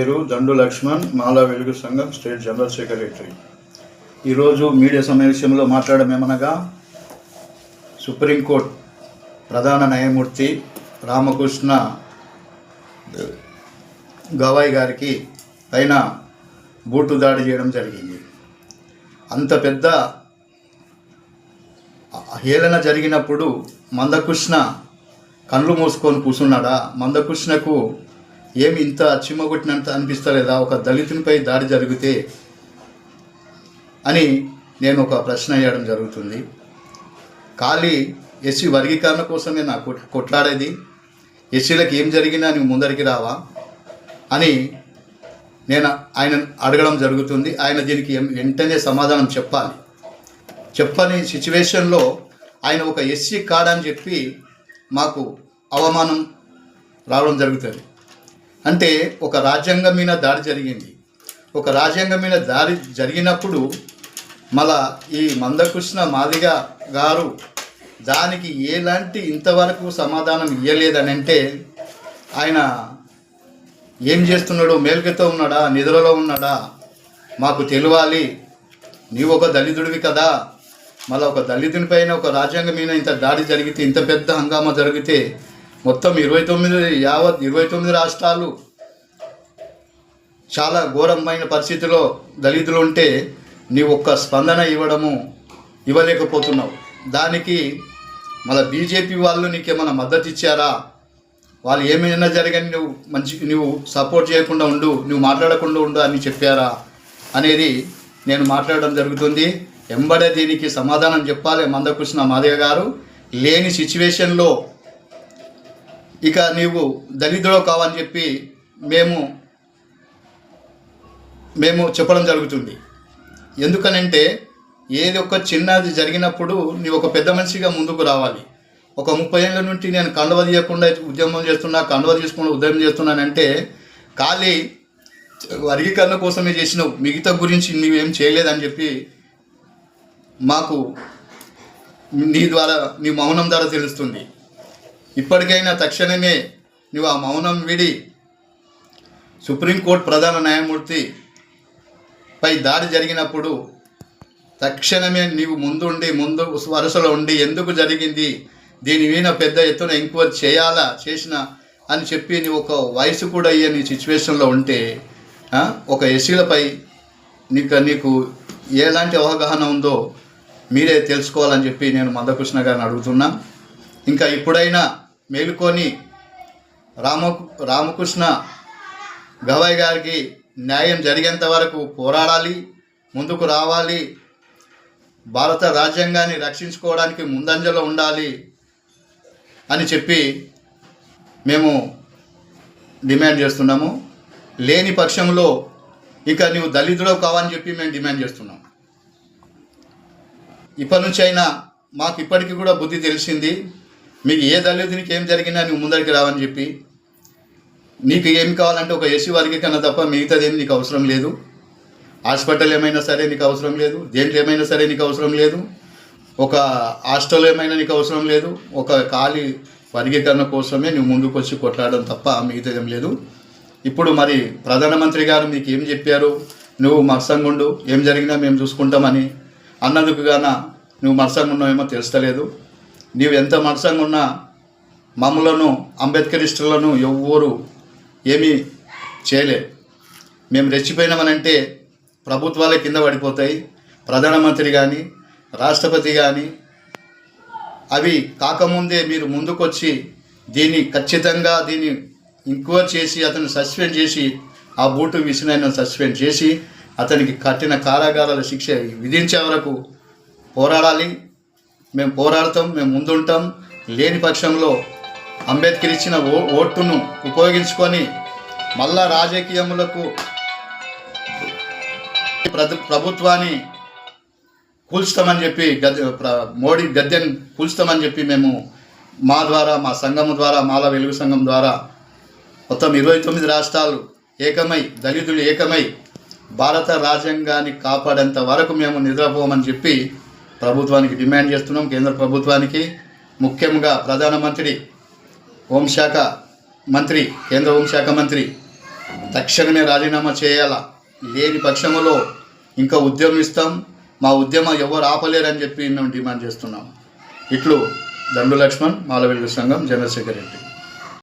పేరు దండు లక్ష్మణ్ మాలా వెలుగు సంఘం స్టేట్ జనరల్ సెక్రటరీ. ఈరోజు మీడియా సమావేశంలో మాట్లాడమేమనగా సుప్రీంకోర్టు ప్రధాన న్యాయమూర్తి రామకృష్ణ గవాయ్ గారికి పైన బూటు దాడి చేయడం జరిగింది. అంత పెద్ద హేళన జరిగినప్పుడు మందకృష్ణ కళ్ళు మూసుకొని కూర్చున్నాడా మందకృష్ణకు ఏమి ఇంత చిమ్మగొట్టినంత అనిపిస్తలేదా? ఒక దళితునిపై దాడి జరిగితే అని నేను ఒక ప్రశ్న వేయడం జరుగుతుంది. ఖాళీ ఎస్సీ వర్గీకరణ కోసమే నా కొట్లాడేది. ఎస్సీలకు ఏం జరిగినా నువ్వు ముందరికి రావా అని నేను ఆయన అడగడం జరుగుతుంది. ఆయన దీనికి వెంటనే సమాధానం చెప్పాలి. చెప్పని సిచ్యువేషన్లో ఆయన ఒక ఎస్సీ కాడని చెప్పి మాకు అవమానం రావడం జరుగుతుంది. అంటే ఒక రాజ్యాంగం మీద దాడి జరిగింది. ఒక రాజ్యాంగం మీద దాడి జరిగినప్పుడు మళ్ళా ఈ మందకృష్ణ మాదిగ గారు దానికి ఎలాంటి ఇంతవరకు సమాధానం ఇవ్వలేదని అంటే ఆయన ఏం చేస్తున్నాడు? మేల్కెతో ఉన్నాడా? నిద్రలో ఉన్నాడా? మాకు తెలియాలి నీవు ఒక దళితుడివి కదా. మళ్ళీ ఒక దళితుని పైన ఒక రాజ్యాంగం మీద ఇంత దాడి జరిగితే ఇంత పెద్ద హంగామా జరిగితే మొత్తం ఇరవై తొమ్మిది యావత్ ఇరవై తొమ్మిది రాష్ట్రాలు చాలా ఘోరమైన పరిస్థితిలో దళితులు ఉంటే నీ ఒక్క స్పందన ఇవ్వడము ఇవ్వలేకపోతున్నావు. దానికి మళ్ళీ బీజేపీ వాళ్ళు నీకేమైనా మద్దతు ఇచ్చారా? వాళ్ళు ఏమైనా జరగని నువ్వు మంచి నువ్వు సపోర్ట్ చేయకుండా ఉండు నువ్వు మాట్లాడకుండా ఉండు అని చెప్పారా? అనేది నేను మాట్లాడడం జరుగుతుంది. ఎంబడే దీనికి సమాధానం చెప్పాలి మందకృష్ణ మాదయ్య గారు. లేని సిచ్యువేషన్లో ఇక నీవు దళితుడు కావని చెప్పి మేము మేము చెప్పడం జరుగుతుంది. ఎందుకనంటే ఏది ఒక చిన్నది జరిగినప్పుడు నీవు ఒక పెద్ద మనిషిగా ముందుకు రావాలి. ఒక ముప్పై ఏళ్ళ నుండి నేను కండవ తీయకుండా ఉద్యమం చేస్తున్నా కండవ తీసుకుండా ఉద్యమం చేస్తున్నానంటే ఖాళీ వర్గీకరణ కోసమే చేసినావు. మిగతా గురించి నీవేం చేయలేదని చెప్పి మాకు నీ ద్వారా నీ మౌనం ద్వారా తెలుస్తుంది. ఇప్పటికైనా తక్షణమే నువ్వు ఆ మౌనం విడి సుప్రీంకోర్టు ప్రధాన న్యాయమూర్తి పై దాడి జరిగినప్పుడు తక్షణమే నీవు ముందుండి ముందు వరుసలో ఉండి ఎందుకు జరిగింది? దీని మీద పెద్ద ఎత్తున ఎంక్వైరీ చేయాలా చేసిన అని చెప్పి నీవు ఒక వయసు కూడా అయ్యే సిచ్యువేషన్లో ఉంటే ఒక ఎస్సీలపై నీకు నీకు ఎలాంటి అవగాహన ఉందో మీరే తెలుసుకోవాలని చెప్పి నేను మందకృష్ణ గారిని అడుగుతున్నా. ఇంకా ఇప్పుడైనా మేలుకొని రామ రామకృష్ణ గవాయ్ గారికి న్యాయం జరిగేంత వరకు పోరాడాలి ముందుకు రావాలి భారత రాజ్యాంగాన్ని రక్షించుకోవడానికి ముందంజలో ఉండాలి అని చెప్పి మేము డిమాండ్ చేస్తున్నాము. లేని పక్షంలో ఇక నువ్వు దళితుడు కావని చెప్పి మేము డిమాండ్ చేస్తున్నాం. ఇప్పటి నుంచి అయినా మాకు ఇప్పటికీ కూడా బుద్ధి తెలిసింది. మీకు ఏ దళితునికి ఏం జరిగినా నువ్వు ముందరికి రావని చెప్పి నీకు ఏం కావాలంటే ఒక ఎస్సీ వారికి కన్నా తప్ప మిగతాది ఏం నీకు అవసరం లేదు. హాస్పిటల్ ఏమైనా సరే నీకు అవసరం లేదు దేంట్లో ఏమైనా సరే నీకు అవసరం లేదు ఒక హాస్టల్ ఏమైనా నీకు అవసరం లేదు ఒక ఖాళీ వర్గీకరణ కోసమే నువ్వు ముందుకు వచ్చి కొట్లాడడం తప్ప మిగతాది ఏం లేదు. ఇప్పుడు మరి ప్రధానమంత్రి గారు మీకు ఏం చెప్పారు? నువ్వు మత్సంగుండు ఏం జరిగినా మేము చూసుకుంటామని. అన్నందుకు గాన నువ్వు మత్సంగా ఉన్నావేమో తెలుస్తలేదు. నీవు ఎంత మనసంగా ఉన్నా మమ్మలను అంబేద్కరిస్టులను ఎవ్వరు ఏమీ చేయలే. మేము రెచ్చిపోయినామనంటే ప్రభుత్వాలే కింద పడిపోతాయి. ప్రధానమంత్రి కానీ రాష్ట్రపతి కానీ అవి కాకముందే మీరు ముందుకొచ్చి దీన్ని ఖచ్చితంగా దీన్ని ఇంక్వైర్ చేసి అతను సస్పెండ్ చేసి ఆ బూటు విసినైన సస్పెండ్ చేసి అతనికి కఠిన కారాగారాల శిక్ష విధించే వరకు పోరాడాలి. మేము పోరాడతాం మేము ముందుంటాం. లేని పక్షంలో అంబేద్కర్ ఇచ్చిన ఓ ఓటును ఉపయోగించుకొని మళ్ళా రాజకీయములకు ప్రభుత్వాన్ని కూల్చుతామని చెప్పి గద్దె ప్ర- మోడీ గద్దెను కూల్చుతామని చెప్పి మేము మా ద్వారా మా సంఘం ద్వారా మాల వెలుగు సంఘం ద్వారా మొత్తం ఇరవై తొమ్మిది రాష్ట్రాలు ఏకమై దళితులు ఏకమై భారత రాజ్యాంగాన్ని కాపాడేంత వరకు మేము నిద్రపోమని చెప్పి ప్రభుత్వానికి డిమాండ్ చేస్తున్నాం కేంద్ర ప్రభుత్వానికి. ముఖ్యంగా ప్రధానమంత్రి హోంశాఖ మంత్రి కేంద్ర హోంశాఖ మంత్రి తక్షణమే రాజీనామా చేయాలా? లేని పక్షంలో ఇంకా ఉద్యమం ఇస్తాం. మా ఉద్యమం ఎవరు ఆపలేరని చెప్పి మేము డిమాండ్ చేస్తున్నాం. ఇట్లు దండు లక్ష్మణ్ మాలవెల్లి సంఘం చంద్రశేఖర్ రెడ్డి